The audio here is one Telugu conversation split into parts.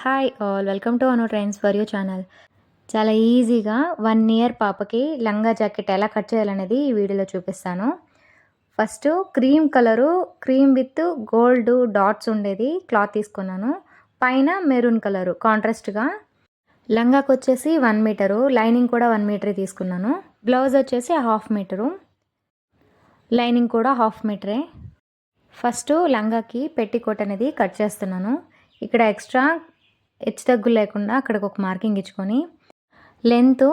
Hi all welcome to Anu trends for you channel చాలా ఈజీగా వన్ ఇయర్ పాపకి లంగా జాకెట్ ఎలా కట్ చేయాలనేది ఈ వీడియోలో చూపిస్తాను. First cream colour cream with gold dots ఉండేది క్లాత్ తీసుకున్నాను. పైన మెరూన్ కలరు కాంట్రాస్ట్గా లంగాకి వచ్చేసి వన్ మీటరు లైనింగ్ కూడా వన్ మీటరే తీసుకున్నాను. బ్లౌజ్ వచ్చేసి హాఫ్ మీటరు లైనింగ్ కూడా హాఫ్ మీటరే ఫస్ట్ లంగాకి పెట్టికోట్ అనేది కట్ చేస్తున్నాను. ఇక్కడ ఎక్స్ట్రా హెచ్చు తగ్గు లేకుండా అక్కడికి ఒక మార్కింగ్ ఇచ్చుకొని లెంత్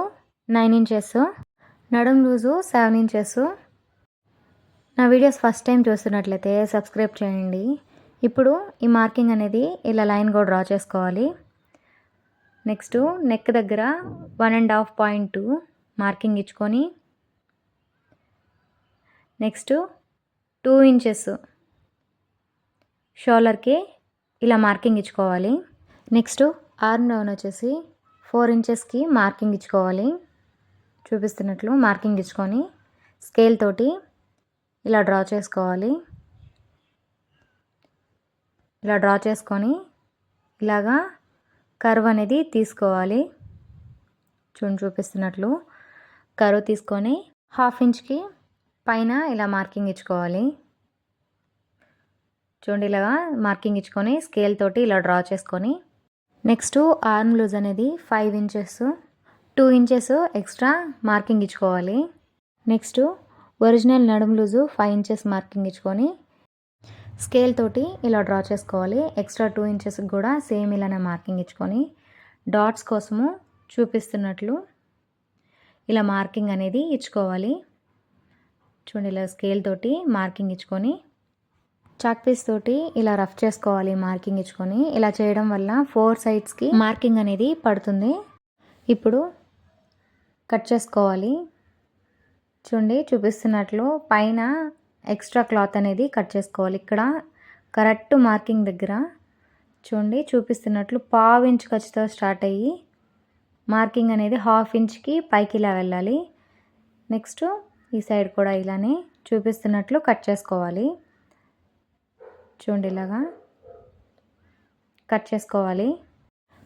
నైన్ ఇంచెస్ నడుం లూజు సెవెన్ ఇంచెస్. నా వీడియోస్ ఫస్ట్ టైం చూస్తున్నట్లయితే సబ్స్క్రైబ్ చేయండి. ఇప్పుడు ఈ మార్కింగ్ అనేది ఇలా లైన్ కూడా డ్రా చేసుకోవాలి. నెక్స్ట్ నెక్ దగ్గర one and half point marking ఇచ్చుకొని నెక్స్ట్ టూ ఇంచెస్ షోలర్కి ఇలా మార్కింగ్ ఇచ్చుకోవాలి. నెక్స్ట్ ఆర్మ్ డౌన్ వచ్చేసి ఫోర్ ఇంచెస్కి మార్కింగ్ ఇచ్చుకోవాలి. చూపిస్తున్నట్లు మార్కింగ్ ఇచ్చుకొని స్కేల్ తోటి ఇలా డ్రా చేసుకోవాలి. ఇలా డ్రా చేసుకొని ఇలాగా కర్వ్ అనేది తీసుకోవాలి. చూడండి చూపిస్తున్నట్లు కర్వ్ తీసుకొని హాఫ్ ఇంచ్కి పైన ఇలా మార్కింగ్ ఇచ్చుకోవాలి. చూడండి ఇలాగా మార్కింగ్ ఇచ్చుకొని స్కేల్ తోటి ఇలా డ్రా చేసుకొని నెక్స్ట్ ఆర్మ్ లూజ్ అనేది five inches. Two inches extra marking ఇచ్చుకోవాలి. నెక్స్ట్ ఒరిజినల్ నడుము లూజు ఫైవ్ ఇంచెస్ మార్కింగ్ ఇచ్చుకొని స్కేల్ తోటి ఇలా డ్రా చేసుకోవాలి. ఎక్స్ట్రా టూ ఇంచెస్ కూడా సేమ్ ఇలానే మార్కింగ్ ఇచ్చుకొని డాట్స్ కోసము చూపిస్తున్నట్లు ఇలా మార్కింగ్ అనేది ఇచ్చుకోవాలి. చూడండి ఇలా స్కేల్ తోటి మార్కింగ్ ఇచ్చుకొని చాక్ పీస్ తోటి ఇలా రఫ్ చేసుకోవాలి మార్కింగ్ ఇచ్చుకొని. ఇలా చేయడం వల్ల ఫోర్ సైడ్స్కి మార్కింగ్ అనేది పడుతుంది. ఇప్పుడు కట్ చేసుకోవాలి. చూడండి చూపిస్తున్నట్లు పైన ఎక్స్ట్రా క్లాత్ అనేది కట్ చేసుకోవాలి. ఇక్కడ కరెక్ట్ మార్కింగ్ దగ్గర చూడండి చూపిస్తున్నట్లు పావు ఇంచ్ ఖర్చుతో స్టార్ట్ అయ్యి మార్కింగ్ అనేది హాఫ్ ఇంచ్కి పైకి ఇలా వెళ్ళాలి. నెక్స్ట్ ఈ సైడ్ కూడా ఇలానే చూపిస్తున్నట్లు కట్ చేసుకోవాలి. చూడండి ఇలాగా కట్ చేసుకోవాలి.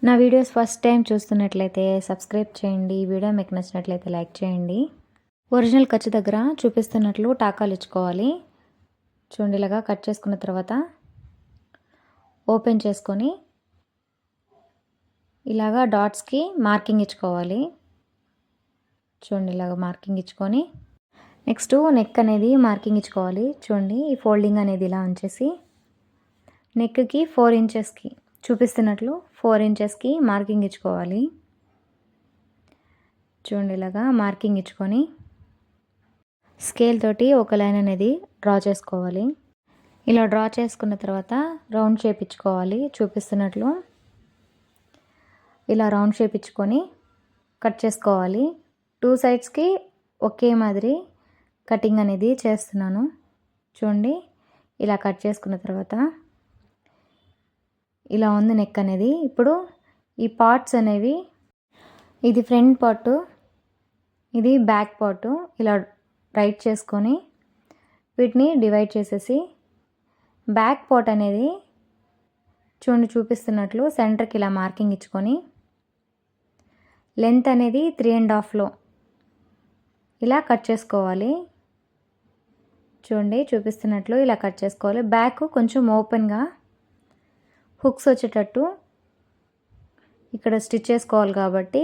నా వీడియోస్ ఫస్ట్ టైం చూస్తున్నట్లయితే సబ్స్క్రైబ్ చేయండి. ఈ వీడియో మీకు నచ్చినట్లయితే లైక్ చేయండి. ఒరిజినల్ ఖర్చు దగ్గర చూపిస్తున్నట్లు టాకాలు ఇచ్చుకోవాలి. చూడండి ఇలాగా కట్ చేసుకున్న తర్వాత ఓపెన్ చేసుకొని ఇలాగా డాట్స్కి మార్కింగ్ ఇచ్చుకోవాలి. చూడండి ఇలాగ మార్కింగ్ ఇచ్చుకొని నెక్స్ట్ నెక్ అనేది మార్కింగ్ ఇచ్చుకోవాలి. చూడండి ఈ ఫోల్డింగ్ అనేది ఇలా ఉంచేసి నెక్కి ఫోర్ ఇంచెస్కి. చూపిస్తున్నట్లు ఫోర్ ఇంచెస్కి మార్కింగ్ ఇచ్చుకోవాలి. చూడండి ఇలాగా మార్కింగ్ ఇచ్చుకొని స్కేల్ తోటి ఒక లైన్ అనేది డ్రా చేసుకోవాలి. ఇలా డ్రా చేసుకున్న తర్వాత రౌండ్ షేప్ ఇచ్చుకోవాలి. చూపిస్తున్నట్లు ఇలా రౌండ్ షేప్ ఇచ్చుకొని కట్ చేసుకోవాలి. టూ సైడ్స్కి ఒకే మాదిరి కటింగ్ అనేది చేస్తున్నాను. చూడండి ఇలా కట్ చేసుకున్న తర్వాత ఇలా ఉంది నెక్ అనేది. ఇప్పుడు ఈ పార్ట్స్ అనేవి ఇది ఫ్రంట్ పార్ట్ ఇది బ్యాక్ పార్టు ఇలా రైట్ చేసుకొని వీటిని డివైడ్ చేసేసి బ్యాక్ పార్ట్ అనేది చూడండి చూపిస్తున్నట్లు సెంటర్కి ఇలా మార్కింగ్ ఇచ్చుకొని లెంత్ అనేది త్రీ అండ్ హాఫ్లో ఇలా కట్ చేసుకోవాలి. చూడండి చూపిస్తున్నట్లు ఇలా కట్ చేసుకోవాలి. బ్యాక్ కొంచెం ఓపెన్గా హుక్స్ వచ్చేటట్టు ఇక్కడ స్టిచ్ చేసుకోవాలి కాబట్టి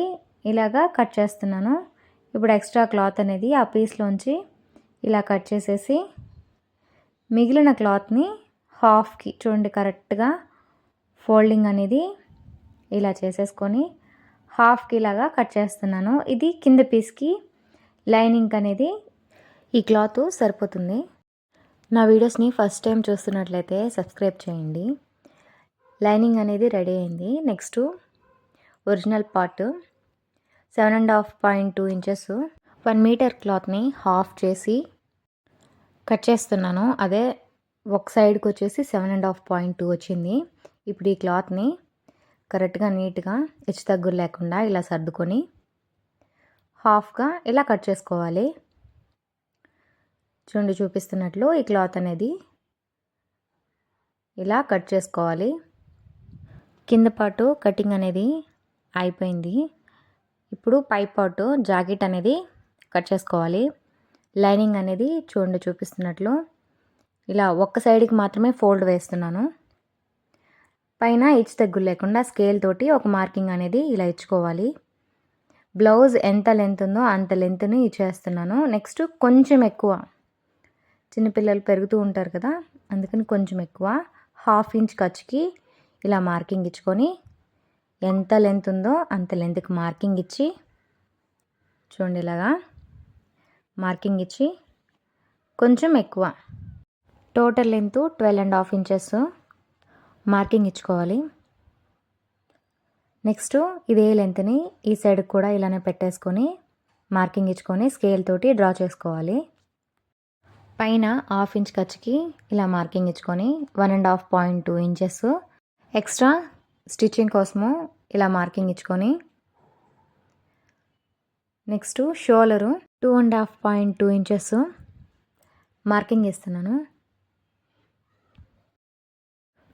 ఇలాగా కట్ చేస్తున్నాను. ఇప్పుడు ఎక్స్ట్రా క్లాత్ అనేది ఆ పీస్లోంచి ఇలా కట్ చేసేసి మిగిలిన క్లాత్ని హాఫ్కి చూడండి కరెక్ట్గా ఫోల్డింగ్ అనేది ఇలా చేసేసుకొని హాఫ్కి ఇలాగా కట్ చేస్తున్నాను. ఇది కింద పీస్కి లైనింగ్ అనేది ఈ క్లాత్ సరిపోతుంది. నా వీడియోస్ని ఫస్ట్ టైం చూస్తున్నట్లయితే సబ్స్క్రైబ్ చేయండి. లైనింగ్ అనేది రెడీ అయింది. Next original part seven and half point two inches. One metre క్లాత్ని హాఫ్ చేసి కట్ చేస్తున్నాను. అదే ఒక సైడ్కి వచ్చేసి seven and half point two వచ్చింది. ఇప్పుడు ఈ క్లాత్ని కరెక్ట్గా నీట్గా హెచ్చు తగ్గులు లేకుండా ఇలా సర్దుకొని హాఫ్గా ఇలా కట్ చేసుకోవాలి. చూడండి చూపిస్తున్నట్లు ఈ క్లాత్ అనేది ఇలా కట్ చేసుకోవాలి. కింద పాటు కటింగ్ అనేది అయిపోయింది. ఇప్పుడు పై పాటు జాకెట్ అనేది కట్ చేసుకోవాలి. లైనింగ్ అనేది చూడండి చూపిస్తున్నట్లు. ఇలా ఒక్క సైడ్కి మాత్రమే ఫోల్డ్ వేస్తున్నాను. పైన ఇచ్ తగ్గులు లేకుండా స్కేల్ తోటి ఒక మార్కింగ్ అనేది ఇలా ఇచ్చుకోవాలి. బ్లౌజ్ ఎంత లెంత్ ఉందో అంత లెంత్ని ఇచ్చేస్తున్నాను. నెక్స్ట్ కొంచెం ఎక్కువ. చిన్నపిల్లలు పెరుగుతూ ఉంటారు కదా అందుకని కొంచెం ఎక్కువ. హాఫ్ ఇంచ్ ఖర్చుకి ఇలా మార్కింగ్ ఇచ్చుకొని ఎంత లెంత్ ఉందో అంత లెంత్కి మార్కింగ్ ఇచ్చి చూడండి ఇలాగా మార్కింగ్ ఇచ్చి కొంచెం ఎక్కువ total length twelve and half inches marking ఇచ్చుకోవాలి. నెక్స్ట్ ఇదే లెంత్ని ఈ సైడ్కి కూడా ఇలానే పెట్టేసుకొని మార్కింగ్ ఇచ్చుకొని స్కేల్ తోటి డ్రా చేసుకోవాలి. పైన హాఫ్ ఇంచ్ ఖర్చుకి ఇలా మార్కింగ్ ఇచ్చుకొని one and half point two inches extra stitching కోసము ఇలా మార్కింగ్ ఇచ్చుకొని next shoulder two and half point two inches marking ఇస్తున్నాను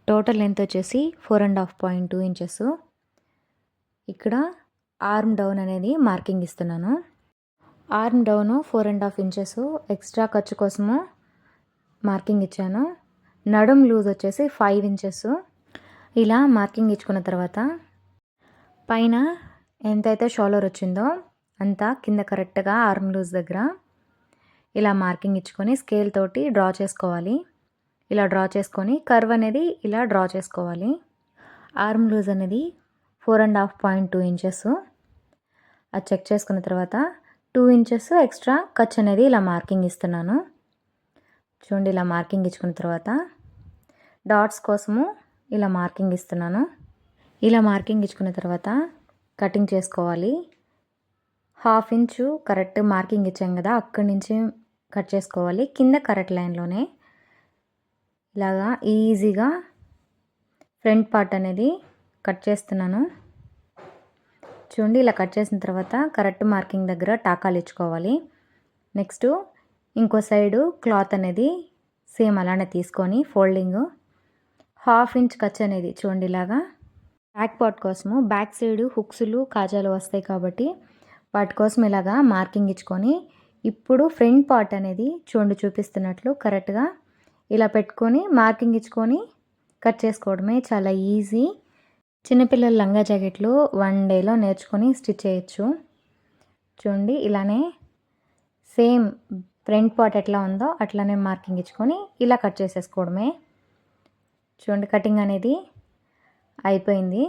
టోటల్ లెంత్ వచ్చేసి four and half point two inches. ఇక్కడ ఆర్మ్ డౌన్ అనేది మార్కింగ్ ఇస్తున్నాను. Arm down four and half inches extra ఖర్చు కోసము మార్కింగ్ ఇచ్చాను. నడుం లూజ్ వచ్చేసి ఫైవ్ ఇంచెస్. ఇలా మార్కింగ్ ఇచ్చుకున్న తర్వాత పైన ఎంతైతే షోలర్ వచ్చిందో అంతా కింద కరెక్ట్గా ఆర్మ్ లూజ్ దగ్గర ఇలా మార్కింగ్ ఇచ్చుకొని స్కేల్ తోటి డ్రా చేసుకోవాలి. ఇలా డ్రా చేసుకొని కర్వ్ అనేది ఇలా డ్రా చేసుకోవాలి. ఆర్మ్ లూజ్ అనేది four and half point two inches. అది చెక్ చేసుకున్న తర్వాత టూ ఇంచెస్ ఎక్స్ట్రా ఖర్చు అనేది ఇలా మార్కింగ్ ఇస్తున్నాను. చూడండి ఇలా మార్కింగ్ ఇచ్చుకున్న తర్వాత డాట్స్ కోసము ఇలా మార్కింగ్ ఇస్తున్నాను. ఇలా మార్కింగ్ ఇచ్చుకున్న తర్వాత కటింగ్ చేసుకోవాలి. హాఫ్ ఇంచు కరెక్ట్ మార్కింగ్ ఇచ్చాం కదా అక్కడి నుంచి కట్ చేసుకోవాలి. కింద కరెక్ట్ లైన్లోనే ఇలాగా ఈజీగా ఫ్రంట్ పార్ట్ అనేది కట్ చేస్తున్నాను. చూడండి ఇలా కట్ చేసిన తర్వాత కరెక్ట్ మార్కింగ్ దగ్గర టాకాలు ఇచ్చుకోవాలి. నెక్స్ట్ ఇంకో సైడు క్లాత్ అనేది సేమ్ అలానే తీసుకొని ఫోల్డింగ్ హాఫ్ ఇంచ్ ఖర్చు అనేది చూడండి ఇలాగా. బ్యాక్ పార్ట్ కోసము బ్యాక్ సైడ్ హుక్స్లు కాజాలు వస్తాయి కాబట్టి వాటి కోసం ఇలాగా మార్కింగ్ ఇచ్చుకొని ఇప్పుడు ఫ్రంట్ పార్ట్ అనేది చూడండి చూపిస్తున్నట్లు కరెక్ట్గా ఇలా పెట్టుకొని మార్కింగ్ ఇచ్చుకొని కట్ చేసుకోవడమే చాలా ఈజీ చిన్నపిల్లల లంగా జాకెట్లు వన్ డేలో నేర్చుకొని స్టిచ్ చేయొచ్చు. చూడండి ఇలానే సేమ్ ఫ్రంట్ పార్ట్ ఎట్లా ఉందో అట్లానే మార్కింగ్ ఇచ్చుకొని ఇలా కట్ చేసేసుకోవడమే. చూడండి కటింగ్ అనేది అయిపోయింది.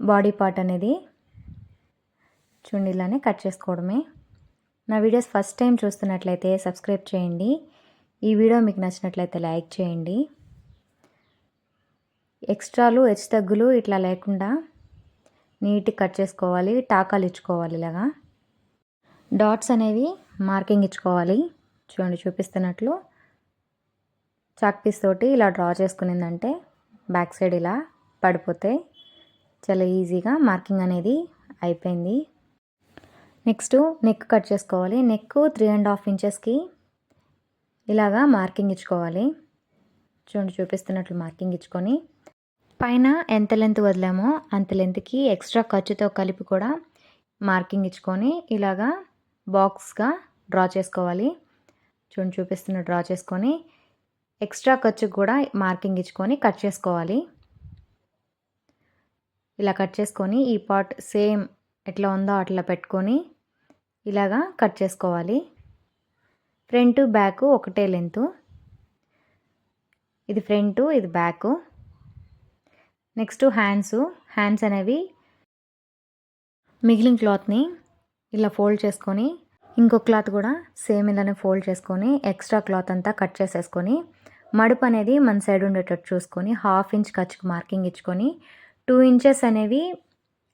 బాడీ పార్ట్ అనేది చూడండి ఇలానే కట్ చేసుకోవడమే. నా వీడియోస్ ఫస్ట్ టైం చూస్తున్నట్లయితే సబ్స్క్రైబ్ చేయండి. ఈ వీడియో మీకు నచ్చినట్లయితే లైక్ చేయండి. ఎక్స్ట్రాలు హెచ్చు తగ్గులు ఇట్లా లేకుండా నీట్గా కట్ చేసుకోవాలి టాకాలు ఇచ్చుకోవాలి ఇలాగా. డాట్స్ అనేవి మార్కింగ్ ఇచ్చుకోవాలి. చూడండి చూపిస్తున్నట్లు. చాక్ పీస్ తోటి ఇలా డ్రా చేసుకునిందంటే బ్యాక్ సైడ్ ఇలా పడిపోతే చాలా ఈజీగా మార్కింగ్ అనేది అయిపోయింది. నెక్స్ట్ నెక్ కట్ చేసుకోవాలి. నెక్ త్రీ అండ్ హాఫ్ ఇంచెస్కి ఇలాగా మార్కింగ్ ఇచ్చుకోవాలి. చూడండి చూపిస్తున్నట్లు మార్కింగ్ ఇచ్చుకొని. పైన ఎంత లెంత్ వదిలామో అంత లెంత్కి ఎక్స్ట్రా ఖర్చుతో కలిపి కూడా మార్కింగ్ ఇచ్చుకొని ఇలాగా బాక్స్గా డ్రా చేసుకోవాలి. చూడండి చూపిస్తున్న డ్రా చేసుకొని ఎక్స్ట్రా ఖర్చు కూడా మార్కింగ్ ఇచ్చుకొని కట్ చేసుకోవాలి. ఇలా కట్ చేసుకొని ఈ పార్ట్ సేమ్ ఎట్లా ఉందో అట్లా పెట్టుకొని ఇలాగా కట్ చేసుకోవాలి. ఫ్రంట్ బ్యాక్ ఒకటే లెంతు. ఇది ఫ్రంట్ ఇది బ్యాక్. Next hands. హ్యాండ్స్ అనేవి మిగిలిన క్లాత్ని ఇలా ఫోల్డ్ చేసుకొని ఇంకో క్లాత్ కూడా సేమ్ ఇలానే ఫోల్డ్ చేసుకొని ఎక్స్ట్రా క్లాత్ అంతా కట్ చేసేసుకొని మడుపు అనేది మన సైడ్ ఉండేటట్టు చూసుకొని హాఫ్ ఇంచ్ ఖర్చుకు మార్కింగ్ ఇచ్చుకొని టూ ఇంచెస్ అనేవి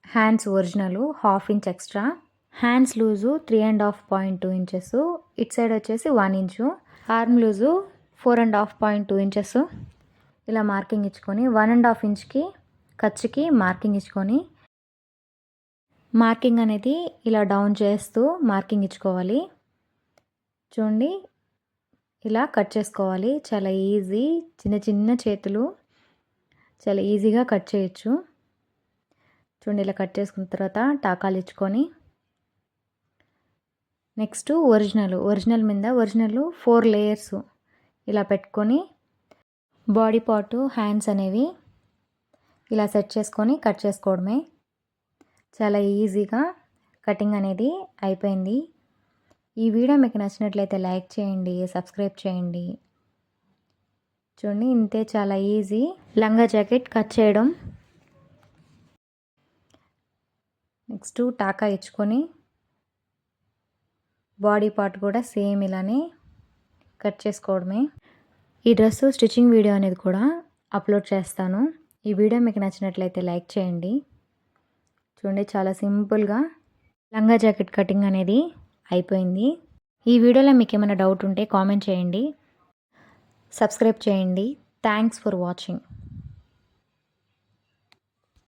hands original half inch extra. Hands loose three and half point two inches. It side వచ్చేసి one inch. Arm loose four and half point two inches. ఇలా మార్కింగ్ ఇచ్చుకొని వన్ అండ్ హాఫ్ ఇంచ్కి ఖర్చుకి మార్కింగ్ ఇచ్చుకొని మార్కింగ్ అనేది ఇలా డౌన్ చేస్తూ మార్కింగ్ ఇచ్చుకోవాలి. చూడండి ఇలా కట్ చేసుకోవాలి. చాలా ఈజీ. చిన్న చిన్న చేతులు చాలా ఈజీగా కట్ చేయొచ్చు. చూడండి ఇలా కట్ చేసుకున్న తర్వాత టాకాలు ఇచ్చుకొని నెక్స్ట్ ఒరిజినల్ ఒరిజినల్ మీద ఒరిజినల్ ఫోర్ లేయర్స్ ఇలా పెట్టుకొని బాడీ పార్ట్ హ్యాండ్స్ అనేవి ఇలా సెట్ చేసుకొని కట్ చేసుకోవడమే. చాలా ఈజీగా కటింగ్ అనేది అయిపోయింది. ఈ వీడియో మీకు నచ్చినట్లయితే లైక్ చేయండి సబ్స్క్రైబ్ చేయండి. చూడండి ఇంతే చాలా ఈజీ. లంగా జాకెట్ కట్ చేయడం. నెక్స్ట్ టాకా ఇచ్చుకొని బాడీ పార్ట్ కూడా సేమ్ ఇలానే కట్ చేసుకోవడమే. ఈ డ్రెస్ స్టిచ్చింగ్ వీడియో అనేది కూడా అప్లోడ్ చేస్తాను. ఈ వీడియో మీకు నచ్చినట్లయితే లైక్ చేయండి. చూడండి చాలా సింపుల్గా లంగా జాకెట్ కటింగ్ అనేది అయిపోయింది. ఈ వీడియోలో మీకు ఏమైనా డౌట్ ఉంటే కామెంట్ చేయండి. సబ్స్క్రైబ్ చేయండి. Thanks for watching.